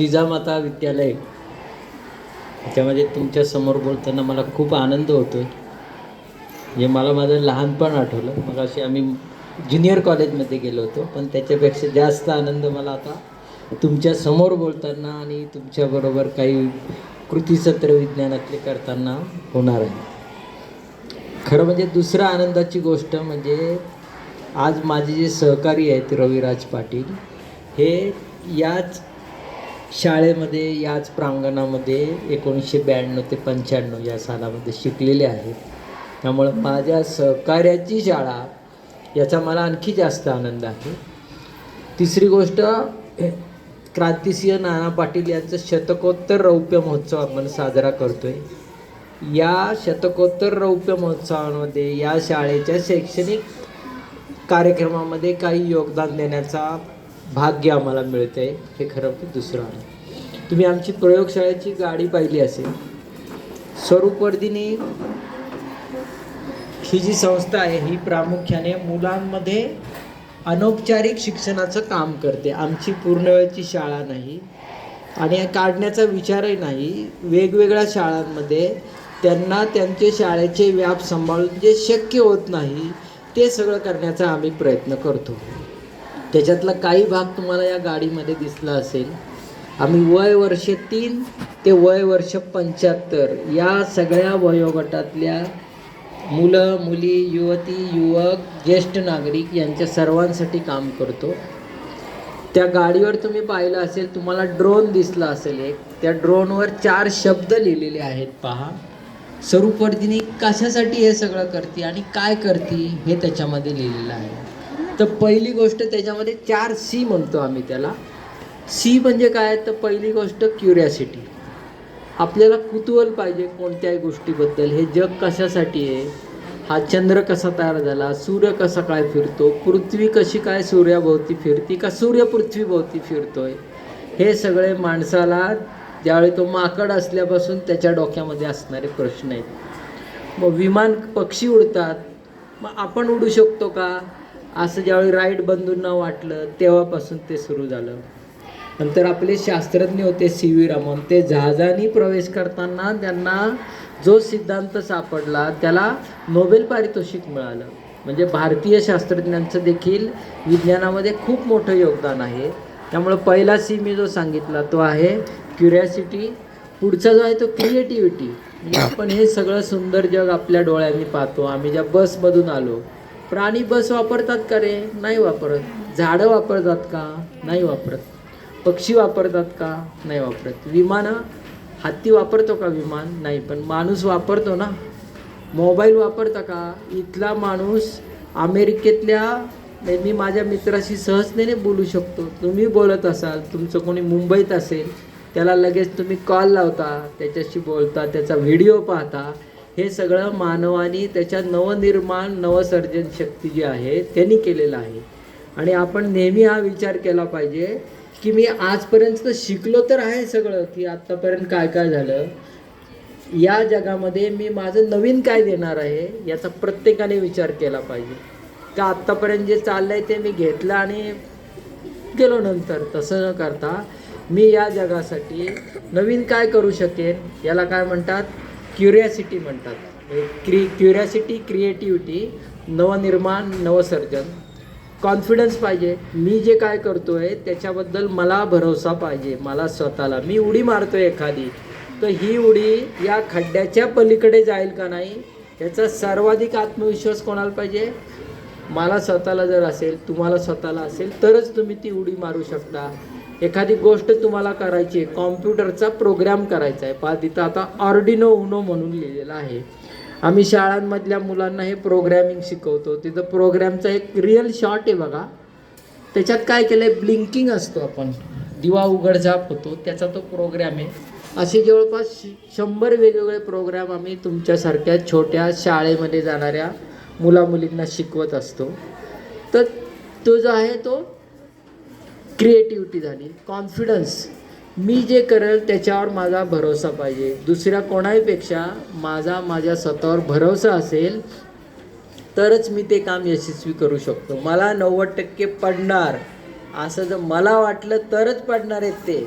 जिजामाता विद्यालय. त्यामध्ये तुमच्यासमोर बोलताना मला खूप आनंद होतो आहे मला माझं लहानपण आठवलं. मग असे आम्ही ज्युनियर कॉलेजमध्ये गेलो होतो पण त्याच्यापेक्षा जास्त आनंद मला आता तुमच्यासमोर बोलताना आणि तुमच्याबरोबर काही कृतीसत्र विज्ञानातले करताना होणार आहे. खरं म्हणजे दुसरा आनंदाची गोष्ट म्हणजे आज माझे जे सहकारी आहेत रविराज पाटील हे याच शाळेमध्ये याच प्रांगणामध्ये एकोणीसशे ब्याण्णव ते पंच्याण्णव या सालामध्ये शिकलेले आहेत त्यामुळं माझ्या सहकार्याची शाळा याचा मला आणखी जास्त आनंद आहे. तिसरी गोष्ट क्रांतिसिंह नाना पाटील यांचं शतकोत्तर रौप्य महोत्सव आपण साजरा करतो आहे या शतकोत्तर रौप्य महोत्सवामध्ये या शाळेच्या शैक्षणिक कार्यक्रमामध्ये काही योगदान देण्याचा भाग्य आम्हाला मिळते आहे हे खरं तर दुसरं आहे. तुम्ही आमची प्रयोगशाळेची गाडी पाहिली असेल. स्वरूपवर्धिनी ही जी संस्था आहे ही प्रामुख्याने मुलांमध्ये अनौपचारिक शिक्षणाचं काम करते. आमची पूर्ण वेळची शाळा नाही आणि काढण्याचा विचारही नाही. वेगवेगळ्या शाळांमध्ये त्यांना त्यांचे शाळेचे व्याप सांभाळून जे शक्य होत नाही ते सगळं करण्याचा आम्ही प्रयत्न करतो. त्याच्यातला काही भाग तुम्हाला या गाडीमध्ये दिसला असेल. आम्ही वय वर्ष तीन ते वय वर्ष पंच्याहत्तर या सगळ्या वयोगटातल्या मुलं मुली युवती युवक ज्येष्ठ नागरिक यांच्या सर्वांसाठी काम करतो. त्या गाडीवर तुम्ही पाहिलं असेल तुम्हाला ड्रोन दिसला असेल एक. त्या ड्रोनवर चार शब्द लिहिलेले आहेत पहा. स्वरूपवर्धिनी कशासाठी हे सगळं करते आणि काय करते हे त्याच्यामध्ये लिहिलेलं आहे. तर पहिली गोष्ट त्याच्यामध्ये चार सी म्हणतो आम्ही त्याला. सी म्हणजे काय? तर पहिली गोष्ट क्युरियासिटी आपल्याला कुतूहल पाहिजे कोणत्याही गोष्टीबद्दल. हे जग कशासाठी आहे? हा चंद्र कसा तयार झाला? सूर्य कसा काय फिरतो? पृथ्वी कशी काय सूर्याभोवती फिरती का सूर्य पृथ्वीभोवती फिरतोय? हे सगळे माणसाला ज्यावेळी तो माकड असल्यापासून त्याच्या डोक्यामध्ये असणारे प्रश्न आहेत. मग विमान पक्षी उडतात. मग आपण उडू शकतो का? असं ज्यावेळी राईड बंधूंना वाटलं तेव्हापासून ते सुरू झालं. नंतर आपले शास्त्रज्ञ होते सी व्ही रमन. ते जहाजाने प्रवेश करताना त्यांना जो सिद्धांत सापडला त्याला नोबेल पारितोषिक मिळालं. म्हणजे भारतीय शास्त्रज्ञांचं देखील विज्ञानामध्ये खूप मोठं योगदान आहे. त्यामुळं पहिला सी मी जो सांगितला तो आहे क्युरियासिटी. पुढचा जो आहे तो क्रिएटिव्हिटी. म्हणजे आपण हे सगळं सुंदर जग आपल्या डोळ्यांनी पाहतो. आम्ही ज्या बसमधून आलो प्राणी बस वापरतात का रे? नाही वापरत. झाडं वापरतात का? नाही वापरत. पक्षी वापरतात का? नाही वापरत. विमानं हत्ती वापरतो का विमान? नाही पण माणूस वापरतो ना. मोबाईल वापरता का? इथला माणूस अमेरिकेतल्या मी माझ्या मित्राशी सहजतेने बोलू शकतो. तुम्ही बोलत असाल तुमचं कोणी मुंबईत असेल त्याला लगेच तुम्ही कॉल लावता त्याच्याशी बोलता त्याचा व्हिडिओ पाहता. हे सगळं मानवाने त्याच्या नवनिर्माण नवसर्जन शक्ती जी आहे त्यांनी केलेलं आहे. आणि आपण नेहमी हा विचार केला पाहिजे की मी आजपर्यंत शिकलो तर आहे सगळं की आत्तापर्यंत काय काय झालं? या जगामध्ये मी माझं नवीन काय देणार आहे याचा प्रत्येकाने विचार केला पाहिजे. का आत्तापर्यंत जे चाललं आहे ते मी घेतलं आणि गेलो नंतर तसं न करता मी या जगासाठी नवीन काय करू शकेन याला काय म्हणतात? क्युरियासिटी म्हणतात. क्री क्रि क्युरियासिटी क्रिएटिव्हिटी नवनिर्माण नवसर्जन. कॉन्फिडन्स पाहिजे. मी जे काय करतो आहे त्याच्याबद्दल मला भरोसा पाहिजे. मला स्वतःला. मी उडी मारतो आहे एखादी. तर ही उडी या खड्ड्याच्या पलीकडे जाईल का नाही याचा सर्वाधिक आत्मविश्वास कोणाला पाहिजे? मला स्वतःला जर असेल तुम्हाला स्वतःला असेल तरच तुम्ही ती उडी मारू शकता. एखादी गोष्ट तुम्हाला करायची आहे कॉम्प्युटरचा प्रोग्राम करायचा आहे. पहा तिथं आता ऑर्डिनो उनो म्हणून लिहिलेलं आहे. आम्ही शाळांमधल्या मुलांना हे प्रोग्रॅमिंग शिकवतो. तिथं प्रोग्रॅमचा एक रिअल शॉट आहे बघा. त्याच्यात काय केलं आहे ब्लिंकिंग असतो आपण. दिवा उघडझाप होतो. त्याचा तो प्रोग्रॅम आहे. असे जवळपास श- शंभर वेगवेगळे प्रोग्रॅम आम्ही तुमच्यासारख्या छोट्या शाळेमध्ये जाणाऱ्या मुलामुलींना शिकवत असतो. तर तो जो आहे तो क्रिएटिव्हिटी झाली कॉन्फिडन्स. मी जे करेल त्याच्यावर माझा भरोसा पाहिजे. दुसऱ्या कोणाहीपेक्षा माझा माझ्या स्वतःवर भरोसा असेल तरच मी ते काम यशस्वी करू शकतो. मला नव्वद टक्के पडणार. असं जर मला वाटलं तरच पडणार आहेत ते.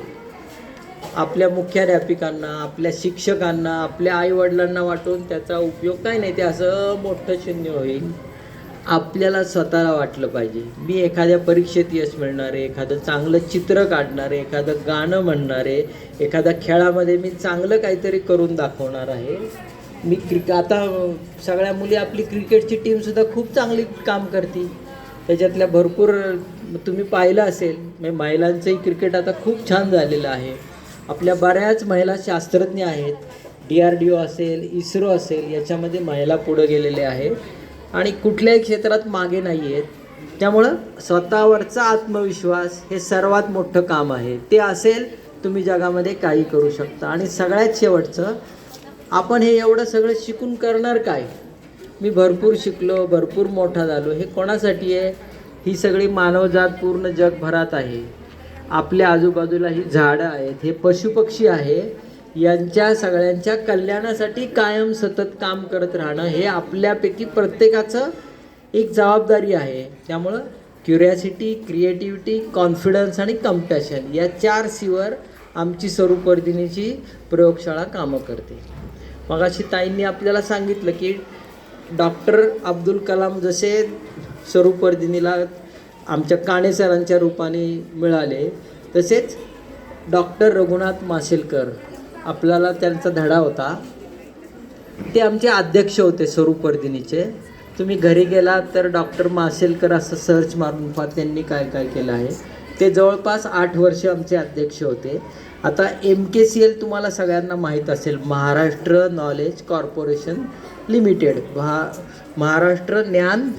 आपल्या मुख्याध्यापिकांना आपल्या शिक्षकांना आपल्या आईवडिलांना वाटून त्याचा उपयोग काय नाही ते असं मोठं शून्य होईल. आपल्याला स्वतःला वाटलं पाहिजे. मी एखाद्या परीक्षेत यश मिळणार एखादं चांगलं चित्र काढणार आहे एखादं गाणं म्हणणार आहे एखाद्या खेळामध्ये मी चांगलं काहीतरी करून दाखवणार आहे. मी क्रिक आता सगळ्या मुली आपली क्रिकेटची टीमसुद्धा खूप चांगली काम करते. त्याच्यातल्या भरपूर तुम्ही पाहिलं असेल म्हणजे महिलांचंही क्रिकेट आता खूप छान झालेलं आहे. आपल्या बऱ्याच महिला शास्त्रज्ञ आहेत. डी आर डी ओ असेल इस्रो असेल याच्यामध्ये महिला पुढं गेलेल्या आहेत. आणि कुठल्याही क्षेत्रात मागे नाही आहेत त्यामुळं स्वतःवरचा आत्मविश्वास हे सर्वात मोठं काम आहे. ते असेल तुम्ही जगामध्ये काही करू शकता. आणि सगळ्यात शेवटचं आपण हे एवढं सगळं शिकून करणार काय? मी भरपूर शिकलो भरपूर मोठा झालो. हे कोणासाठी आहे? ही सगळी मानवजात पूर्ण जगभरात आहे. आपल्या आजूबाजूला ही झाडं आहेत. हे पशुपक्षी आहे. यांच्या सगळ्यांच्या कल्याणासाठी कायम सतत काम करत राहणं हे आपल्यापैकी प्रत्येकाचं एक जबाबदारी आहे. त्यामुळं क्युरियासिटी क्रिएटिव्हिटी कॉन्फिडन्स आणि कम्पॅशन या चार सीवर आमची स्वरूपवर्धिनीची प्रयोगशाळा कामं करते. मगाशी ताईंनी आपल्याला सांगितलं की डॉक्टर अब्दुल कलाम जसे स्वरूपवर्धिनीला आमच्या काणे सरांच्या रूपाने मिळाले तसेच डॉक्टर रघुनाथ मासेलकर आपल्याला त्यांचा धडा होता. ते आमचे अध्यक्ष होते स्वरूपवर्धिनीचे तुम्ही घरी गेलात तर डॉक्टर मासेलकर असं सर्च मारून पहा त्यांनी काय काय केलं आहे. ते जवळपास आठ वर्ष आमचे अध्यक्ष होते. आता एम के सी एल तुम्हाला सगळ्यांना माहीत असेल Maharashtra knowledge corporation limited Maha Maharashtra ज्ञान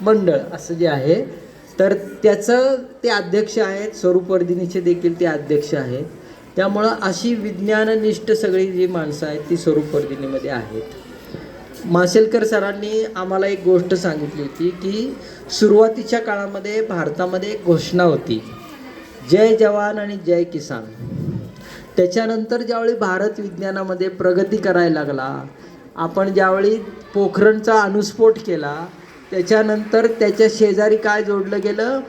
मंडळ असं जे आहे. तर त्याचं ते अध्यक्ष आहेत स्वरूपवर्धिनीचे देखील ते अध्यक्ष आहेत. त्यामुळं अशी विज्ञाननिष्ठ सगळी जी माणसं आहेत ती स्वरूपवर्धिनीमध्ये आहेत. मासेलकर सरांनी आम्हाला एक गोष्ट सांगितली होती की सुरुवातीच्या काळामध्ये भारतामध्ये एक घोषणा होती जय जवान आणि जय किसान. त्याच्यानंतर ज्यावेळी भारत विज्ञानामध्ये प्रगती करायला लागला आपण ज्यावेळी पोखरणचा अनुस्फोट केला त्याच्यानंतर त्याच्या शेजारी काय जोडलं गेलं?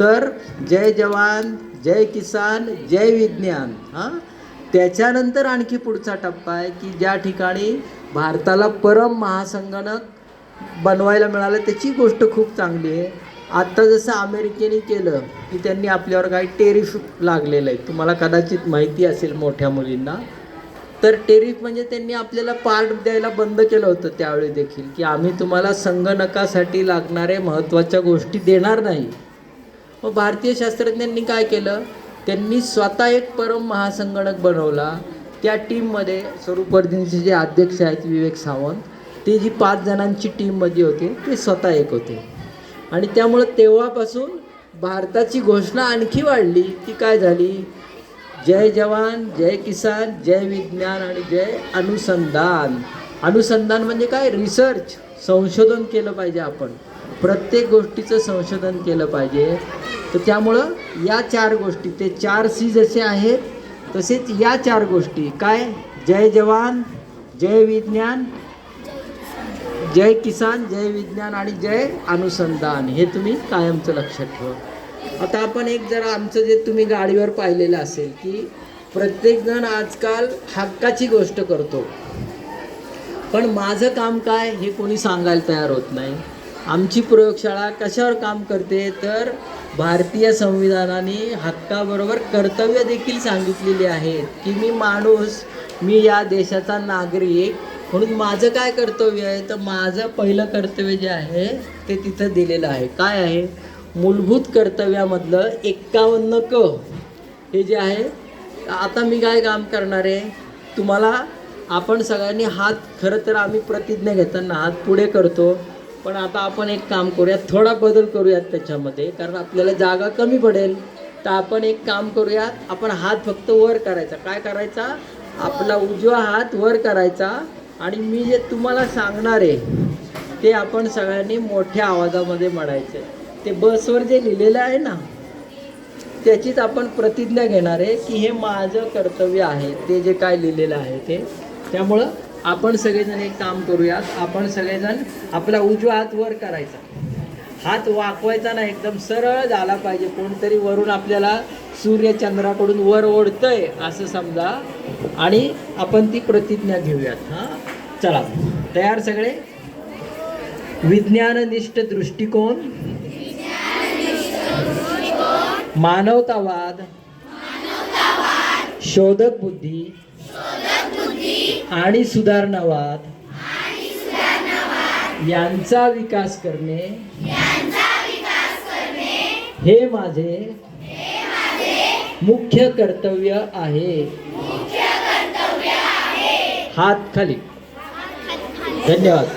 तर जय जवान जय किसान जय विज्ञान. हां? त्याच्यानंतर आणखी पुढचा टप्पा आहे की ज्या ठिकाणी भारताला परम महासंगणक बनवायला मिळालं त्याची गोष्ट खूप चांगली आहे. आत्ता जसं अमेरिकेने केलं की त्यांनी आपल्यावर काही टेरिफ लागलेलं आहे. तुम्हाला कदाचित माहिती असेल मोठ्या मुलींना. तर टेरिफ म्हणजे त्यांनी आपल्याला पार्ट द्यायला बंद केलं होतं त्यावेळी देखील की आम्ही तुम्हाला संगणकासाठी लागणारे महत्त्वाच्या गोष्टी देणार नाही. मग भारतीय शास्त्रज्ञांनी काय केलं? त्यांनी स्वतः एक परम महासंगणक बनवला. त्या टीममध्ये स्वरूपवर्धिनीचे जे अध्यक्ष आहेत विवेक सावंत ते जी पाच जणांची टीममध्ये होते ते स्वतः एक होते. आणि त्यामुळं तेव्हापासून भारताची घोषणा आणखी वाढली ती काय झाली? जय जवान जय किसान जय विज्ञान आणि जय अनुसंधान. अनुसंधान म्हणजे काय? रिसर्च संशोधन केलं पाहिजे आपण. प्रत्येक गोष्टीचं संशोधन केलं पाहिजे. तर त्यामुळं या चार गोष्टी ते चार सी जसे आहेत तसेच या चार गोष्टी. काय? जय जवान जय विज्ञान जय किसान जय विज्ञान आणि जय अनुसंधान. हे तुम्ही कायमचं लक्षात ठेवा. आता आपण एक जरा आमचं जे तुम्ही गाडीवर पाहिलेलं असेल की प्रत्येकजण आजकाल हक्काची गोष्ट करतो. पण माझं काम काय हे कोणी सांगायला तयार होत नाही. आमची प्रयोगशाळा कशावर काम करते तर भारतीय संविधानाने हक्काबरोबर कर्तव्य देखील सांगितलेली आहेत की मी माणूस मी या देशाचा नागरिक म्हणून माझं काय कर्तव्य आहे? तर माझं पहिलं कर्तव्य जे आहे ते तिथं दिलेलं आहे. काय आहे? मूलभूत कर्तव्यामधलं एक्कावन्न क हे जे आहे आता मी काय काम करणार आहे? तुम्हाला आपण सगळ्यांनी हात खरं तर आम्ही प्रतिज्ञा घेताना हात पुढे करतो. पण आता आपण एक काम करूयात थोडा बदल करूयात त्याच्यामध्ये कारण आपल्याला जागा कमी पडेल. तर आपण एक काम करूयात आपण हात फक्त वर करायचा. काय करायचा? आपला उजवा हात वर करायचा. आणि मी जे तुम्हाला सांगणार आहे ते आपण सगळ्यांनी मोठ्या आवाजामध्ये म्हणायचं ते बसवर जे लिहिलेलं आहे ना त्याचीच आपण प्रतिज्ञा घेणार आहे की हे माझं कर्तव्य आहे ते जे काय लिहिलेलं आहे ते. त्यामुळं आपण सगळेजण एक काम करूयात. आपण सगळेजण आपला उजवा हात वर करायचा. हात वाकवायचा ना एकदम सरळ झाला पाहिजे. कोणतरी वरून आपल्याला सूर्यचंद्राकडून वर ओढतंय असं समजा. आणि आपण ती प्रतिज्ञा घेऊयात. हां? चला. तयार सगळे? विज्ञाननिष्ठ दृष्टिकोन. मानवतावाद. शोधक बुद्धी. आणि सुधारणावाद. यांचा विकास करणे. हे माझे. मुख्य कर्तव्य आहे. हात खाली. धन्यवाद.